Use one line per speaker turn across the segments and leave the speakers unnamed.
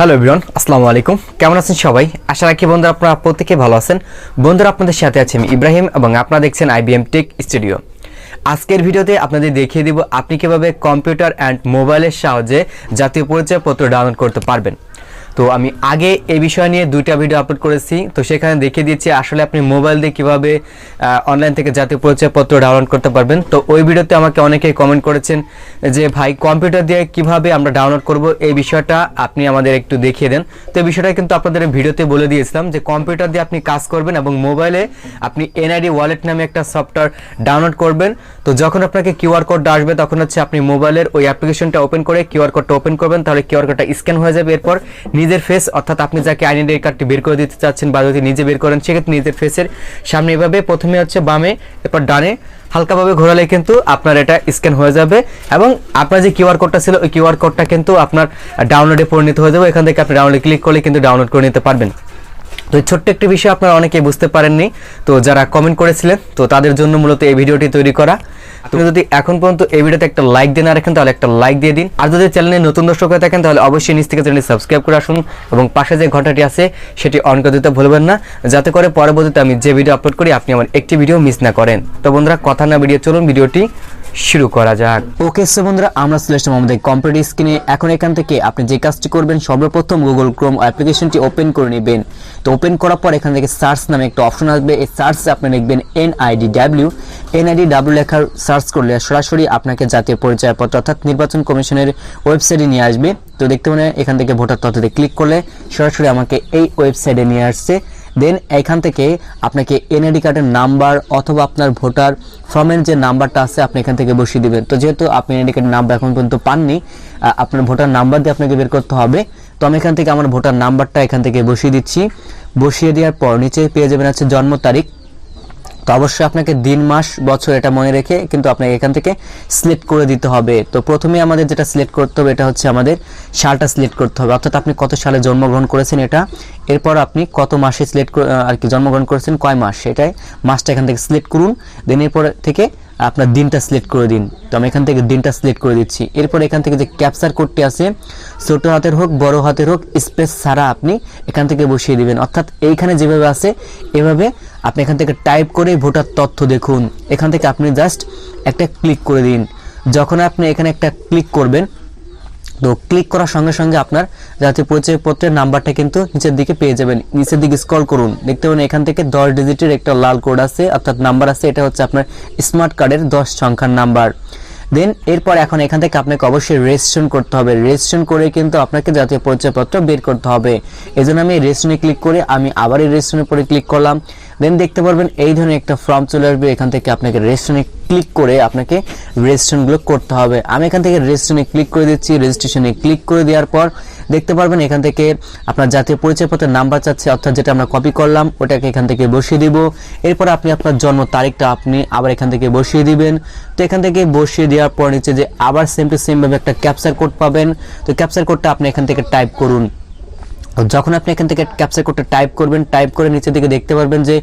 Hello বিরন আসসালামু আলাইকুম। কেমন আছেন সবাই? আশা রাখি বন্ধুরা আপনারা প্রত্যেকে ভালো আছেন। বন্ধুরা, আপনাদের সাথে আছি আমি ইব্রাহিম এবং আপনারা দেখছেন আইবিএম টেক স্টুডিও আজকের ভিডিওতে আপনাদের দেখিয়ে দিব আপনি কীভাবে কম্পিউটার অ্যান্ড মোবাইলের সাহায্যে জাতীয় পরিচয়পত্র ডাউনলোড করতে পারবেন। তো আমি আগে এই বিষয় নিয়ে দুইটা ভিডিও আপলোড করেছি। তো সেখানে দেখিয়ে দিয়েছি আসলে আপনি মোবাইল দিয়ে কীভাবে অনলাইন থেকে জাতীয় পরিচয়পত্র ডাউনলোড করতে পারবেন। তো ওই ভিডিওতে আমাকে অনেকেই কমেন্ট করেছেন যে, ভাই কম্পিউটার দিয়ে কীভাবে আমরা ডাউনলোড করব? এই বিষয়টা আপনি আমাদের একটু দেখিয়ে দেন। তো এই বিষয়টা কিন্তু আপনাদের ভিডিওতে বলে দিয়েছিলাম যে কম্পিউটার দিয়ে আপনি কাজ করবেন এবং মোবাইলে আপনি এনআইডি ওয়ালেট নামে একটা সফটওয়্যার ডাউনলোড করবেন। তো যখন আপনাকে কিউআর কোডটা আসবে, তখন হচ্ছে আপনি মোবাইলের ওই অ্যাপ্লিকেশনটা ওপেন করে কিউআর কোডটা ওপেন করবেন। তাহলে কিউআর কোডটা স্ক্যান হয়ে যাবে। এরপর নিজের ফেস অর্থাৎ আপনি যাকে আইডেন্টি কার্ডটি বের করে দিতে চাচ্ছেন বা যদি নিজে বের করেন, সেক্ষেত্রে নিজের ফেসের সামনে এভাবে প্রথমে হচ্ছে বামে, এরপর ডানে, হালকাভাবে ঘোরালে কিন্তু আপনার এটা স্ক্যান হয়ে যাবে এবং আপনার যে কিউআর কোডটা ছিল, ওই কিউআর কোডটা কিন্তু আপনার ডাউনলোডে পরিণত হয়ে যাবে। এখান থেকে আপনি ডাউনলোড ক্লিক করলে কিন্তু ডাউনলোড করে নিতে পারবেন। তো এই ছোট্ট একটি বিষয় আপনারা অনেকেই বুঝতে পারেননি। তো যারা কমেন্ট করেছিলেন, তো তাদের জন্য মূলত এই ভিডিওটি তৈরি করা। আপনি যদি এখন পর্যন্ত এই ভিডিওতে একটা লাইক দিয়ে না রাখেন, তাহলে একটা লাইক দিয়ে দিন। আর যদি চ্যানেলে নতুন দর্শক হয়ে থাকেন, তাহলে অবশ্যই নিচ থেকে চ্যানেলটি সাবস্ক্রাইব করে আসুন এবং পাশে যে ঘন্টাটি আছে, সেটি অন করে দিতে ভুলবেন না। যাতে করে পরবর্তীতে আমি যে ভিডিও আপলোড করি, আপনি আমার একটি ভিডিও মিস না করেন। তো বন্ধুরা, কথা না ভিডিও চলুন ভিডিওটি। শুরু করা যাক। ওকে, সো বন্ধুরা, আমরা চলে আসলাম আমাদের কম্পিউটার স্ক্রিনে। এখন এখান থেকে আপনি যে কাজটি করবেন, সর্বপ্রথম গুগল ক্রোম অ্যাপ্লিকেশনটি ওপেন করে নেবেন। তো ওপেন করার পর এখান থেকে সার্চ নামে একটা অপশন আসবে। এই সার্চে আপনি লিখবেন এনআইডি ডাব্লিউ এনআইডি ডাব্লিউ লেখার সার্চ করলে সরাসরি আপনাকে জাতীয় পরিচয়পত্র অর্থাৎ নির্বাচন কমিশনের ওয়েবসাইটে নিয়ে আসবে। তো দেখতে পারেন, এখান থেকে ভোটার তথ্যতে ক্লিক করলে সরাসরি আমাকে এই ওয়েবসাইটে নিয়ে আসছে। দেন এখান থেকে আপনাকে এনআইডি কার্ডের নাম্বার অথবা আপনার ভোটার ফর্মের যে নাম্বারটা আছে আপনি এখান থেকে বসিয়ে দেবেন। তো যেহেতু আপনি এনআইডি কার্ডের নাম্বার এখন পর্যন্ত পাননি আপনার ভোটার নাম্বার দিয়ে আপনাকে বের করতে হবে। তো আমি এখান থেকে আমার ভোটার নাম্বারটা এখান থেকে বসিয়ে দিচ্ছি। বসিয়ে দেওয়ার পর নিচে পেয়ে যাবেন হচ্ছে জন্ম তারিখ। তো অবশ্যই আপনাকে দিন, মাস, বছর এটা মনে রেখে কিন্তু আপনাকে এখান থেকে সিলেক্ট করে দিতে হবে। তো প্রথমে আমাদের যেটা সিলেক্ট করতে হবে এটা হচ্ছে আমাদের সালটা সিলেক্ট করতে হবে। অর্থাৎ আপনি কত সালে জন্মগ্রহণ করেছেন এটা, এরপর আপনি কত মাসে সিলেক্ট আর কি জন্মগ্রহণ করেছেন, কয় মাস, সেটাই মাসটা এখান থেকে সিলেক্ট করুন। দেন এরপর থেকে আপনার দিনটা সিলেক্ট করে দিন। তো আমি এখান থেকে দিনটা সিলেক্ট করে দিচ্ছি। এরপর এখান থেকে যে ক্যাপচার কোডটি আছে, ছোট হাতের হোক, বড় হাতের হোক স্পেস ছাড়া আপনি এখান থেকে বসিয়ে দিবেন। অর্থাৎ এইখানে যেভাবে আছে, এভাবে আপনি এখান থেকে টাইপ করে ভোটার তথ্য দেখুন। এখান থেকে আপনি জাস্ট একটা ক্লিক করে দিন। যখন আপনি এখানে একটা ক্লিক করবেন তো ক্লিক করার সঙ্গে সঙ্গে আপনার জাতীয় পরিচয়পত্রের নাম্বারটা কিন্তু নিচের দিকে পেয়ে যাবেন। নিচের দিকে স্ক্রল করুন। দেখতে পাবেন এখান থেকে দশ ডিজিটের একটা লাল কোড আছে, অর্থাৎ নাম্বার আছে, এটা হচ্ছে আপনার স্মার্ট কার্ডের দশ সংখ্যার নাম্বার দেন এরপর এখন এখান থেকে আপনাকে অবশ্যই রেজিস্ট্রেশন করতে হবে। রেজিস্ট্রেশন করে কিন্তু আপনাকে জাতীয় পরিচয়পত্র বের করতে হবে। এই জন্য আমি রেজিস্ট্রেশনে ক্লিক করে আমি আবার এই রেজিস্ট্রেশনের পরে ক্লিক করলাম। দেন দেখতে পারবেন এই ধরনের একটা ফর্ম চলে আসবে। এখান থেকে আপনাকে রেজিস্ট্রেশনে ক্লিক করে আপনাকে রেজিস্ট্রেশনগুলো করতে হবে। আমি এখান থেকে রেজিস্ট্রেশনে ক্লিক করে দিচ্ছি। রেজিস্ট্রেশনে ক্লিক করে দেওয়ার পর দেখতে পারবেন এখান থেকে আপনার জাতীয় পরিচয়পত্রের নাম্বার চাচ্ছে, অর্থাৎ যেটা আমরা কপি করলাম, ওটাকে এখান থেকে বসিয়ে দিব। এরপর আপনি আপনার জন্ম তারিখটা আপনি আবার এখান থেকে বসিয়ে দিবেন। তো এখান থেকে বসিয়ে দেওয়ার পর নিচে যে আবার সেম টু সেমভাবে একটা ক্যাপচার কোড পাবেন। তো ক্যাপচার কোডটা আপনি এখান থেকে টাইপ করুন। যখন আপনি এখান থেকে ক্যাপচার কোডটা টাইপ করবেন টাইপ করে নিচের দিকে দেখতে পারবেন যে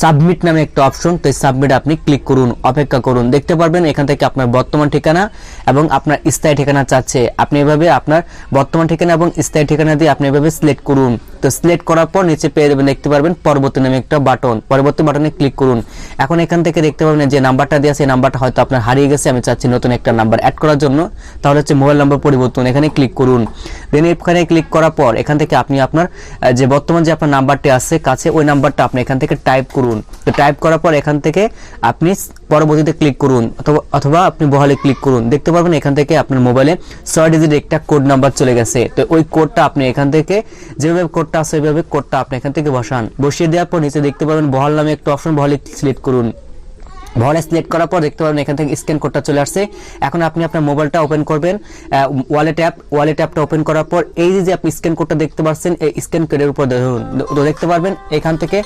সাবমিট নামে একটা অপশন তো সাবমিট আপনি ক্লিক করুন, অপেক্ষা করুন। দেখতে পারবেন এখান থেকে আপনার বর্তমান ঠিকানা এবং আপনার স্থায়ী ঠিকানা চাচ্ছে। আপনি এভাবে আপনার বর্তমান ঠিকানা এবং স্থায়ী ঠিকানা দিয়ে আপনি এভাবে সিলেক্ট করুন। তো সিলেক্ট করার পর নিচে পেয়ে যাবেন, দেখতে পারবেন পরবর্তী নামে একটা বাটন পরবর্তী বাটনে ক্লিক করুন। এখন এখান থেকে দেখতে পাবেন যে নাম্বারটা আছে, এই নাম্বারটা হয়তো আপনার হারিয়ে গেছে, আমি চাচ্ছি নতুন একটা নাম্বার অ্যাড করার জন্য। তাহলে হচ্ছে মোবাইল নাম্বার পরিবর্তন, এখানে ক্লিক করুন। দেন এখানে ক্লিক করার পর, এখান থেকে আপনি আপনার যে বর্তমান যে আপনার নাম্বারটি আছে কাছে, ওই নাম্বারটা আপনি এখান থেকে টাইপ করুন। তো টাইপ করার পর এখান থেকে আপনি পরবর্তীতে ক্লিক করুন, অথবা অথবা আপনি বহালে ক্লিক করুন। দেখতে পারবেন এখান থেকে আপনার মোবাইলে ছয় ডিজিট একটা কোড নাম্বার চলে গেছে। তো ওই কোডটা আপনি এখান থেকে, যেভাবে কোডটা আছে, ওইভাবে কোডটা আপনি এখান থেকে বসান। বসিয়ে দেওয়ার পর নিচে দেখতে পাবেন বহাল নামে একটা অপশন বহালে সিলেক্ট করুন। ভরে সিলেক্ট করার পর দেখতে পাবেন এখান থেকে স্ক্যান কোডটা চলে আসছে। এখন আপনি আপনার মোবাইলটা ওপেন করবেন ওয়ালেট অ্যাপ ওয়ালেট অ্যাপটা ওপেন করার পর এই যে আপনি স্ক্যান কোডটা দেখতে পাচ্ছেন, এই স্ক্যান কোডের উপর ধরুন, দেখতে পারবেন এখান থেকে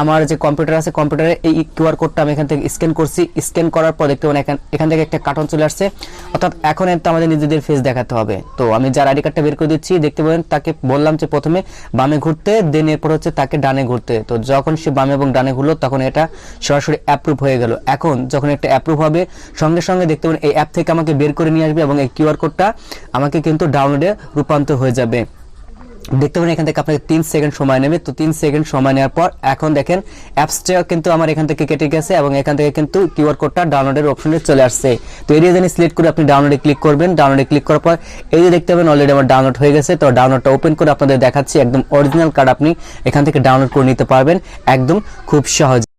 আমার যে কম্পিউটার আছে কম্পিউটারে এই কিউআর কোডটা আমি এখান থেকে স্ক্যান করছি। স্ক্যান করার পর দেখতে পাবেন এখান থেকে একটা কার্টন চলে আসছে। অর্থাৎ এখন তো আমাদের নিজেদের ফেস দেখাতে হবে। তো আমি যার আইডি কার্ডটা বের করে দিচ্ছি, দেখতে পাবেন তাকে বললাম যে প্রথমে বামে ঘুরতে দেন এরপর হচ্ছে তাকে ডানে ঘুরতে। তো যখন সে বামে এবং ডানে ঘুরলো, তখন এটা সরাসরি অ্যাপ্রুভ হয়ে গেল। এখন যখন একটা অ্যাপ্রুভ হবে, সঙ্গে সঙ্গে দেখতে পাবেন এই অ্যাপ থেকে আমাকে বের করে নিয়ে আসবে এবং এই কিউআর কোডটা আমাকে কিন্তু ডাউনলোডে রূপান্তর হয়ে যাবে। দেখতে পারেন, এখান থেকে আপনাকে তিন সেকেন্ড সময় নেবে। তো তিন সেকেন্ড সময় নেওয়ার পর এখন দেখেন অ্যাপসটা কিন্তু আমার এখান থেকে কেটে গেছে এবং এখান থেকে কিন্তু কিউআর কোডটা ডাউনলোডের অপশনে চলে আসছে। তো এরিয়া জানি সিলেক্ট করে আপনি ডাউনলোডে ক্লিক করবেন। ডাউনলোডে ক্লিক করার পর এই যে দেখতে পাবেন অলরেডি আমার ডাউনলোড হয়ে গেছে। তো ডাউনলোডটা ওপেন করে আপনাদের দেখাচ্ছি। একদম অরিজিনাল কার্ড আপনি এখান থেকে ডাউনলোড করে নিতে পারবেন। একদম খুব সহজ।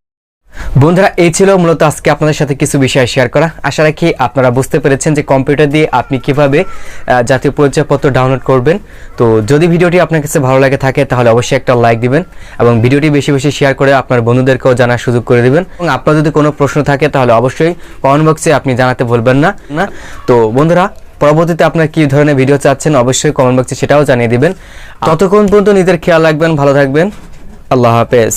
বন্ধুরা এই ছিল মূলত আজকে আপনাদের সাথে কিছু বিষয় শেয়ার করা। আশা রাখি আপনারা বুঝতে পেরেছেন যে কম্পিউটার দিয়ে আপনি কীভাবে জাতীয় পরিচয়পত্র ডাউনলোড করবেন। তো যদি ভিডিওটি আপনার কাছে ভালো লাগে থাকে তাহলে অবশ্যই একটা লাইক দিবেন এবং ভিডিওটি বেশি বেশি শেয়ার করে আপনার বন্ধুদেরকেও জানার সুযোগ করে দিবেন। এবং আপনার যদি কোনো প্রশ্ন থাকে তাহলে অবশ্যই কমেন্ট বক্সে আপনি জানাতে ভুলবেন না। না তো বন্ধুরা পরবর্তীতে আপনার কি ধরনের ভিডিও চাচ্ছেন অবশ্যই কমেন্ট বক্সে সেটাও জানিয়ে দিবেন। ততক্ষণ পর্যন্ত নিজের খেয়াল রাখবেন ভালো থাকবেন। আল্লাহ হাফেজ।